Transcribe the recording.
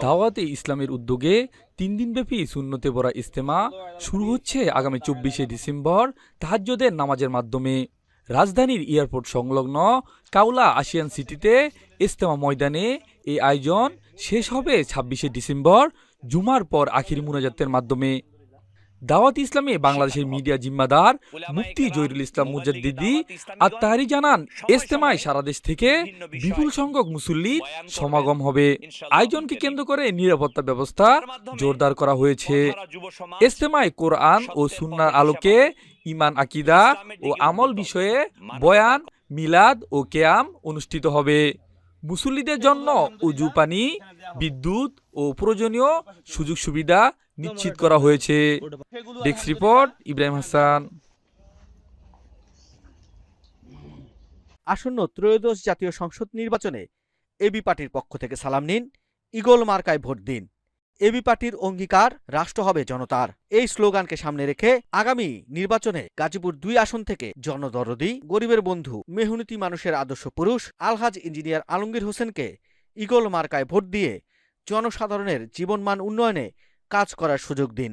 দাওয়াতে ইসলামের উদ্যোগে তিন দিনব্যাপী সুন্নতে পড়া ইস্তেমা শুরু হচ্ছে আগামী চব্বিশে ডিসেম্বর তাহাজ্জদের নামাজের মাধ্যমে। রাজধানীর এয়ারপোর্ট সংলগ্ন কাউলা আসিয়ান সিটিতে ইস্তেমা ময়দানে এই আয়োজন শেষ হবে ছাব্বিশে ডিসেম্বর, জুমার পর আখির মুনাজাতের মাধ্যমে। দাওয়াত ইসলামে বাংলাদেশের মিডিয়া জিম্মাদার মুফতি জহিরুল ইসলাম মুজাদ্দিদি আর তাহারি জানান ইস্তেমায় সারা দেশ থেকে বিপুল সংখ্যক মুসল্লির সমাগম হবে। আয়োজনকে কেন্দ্র করে নিরাপত্তা ব্যবস্থা জোরদার করা হয়েছে। ইস্তেমায় কোরআন ও সুন্নার আলোকে ইমান আকিদা ও আমল বিষয়ে বয়ান মিলাদ ও কেয়াম অনুষ্ঠিত হবে। মুসল্লিদের জন্য উজু পানি বিদ্যুৎ ও প্রয়োজনীয় সুযোগ সুবিধা নিশ্চিত করা হয়েছে। Desk report, Ibrahim Hasan. আসন্ন ত্রয়োদশ জাতীয় সংসদ নির্বাচনে এবি পার্টির পক্ষ থেকে সালাম নিন, ইগল মার্কায় ভোট দিন। এবি পার্টির অঙ্গীকার, রাষ্ট্র হবে জনতার। এই স্লোগানকে সামনে রেখে আগামী নির্বাচনে গাজীপুর দুই আসন থেকে জনদরদি, গরিবের বন্ধু, মেহনতি মানুষের আদর্শ পুরুষ, আলহাজ ইঞ্জিনিয়ার আলমগীর হোসেনকে ইগল মার্কায় ভোট দিয়ে জনসাধারণের জীবনমান উন্নয়নে কাজ করার সুযোগ দিন।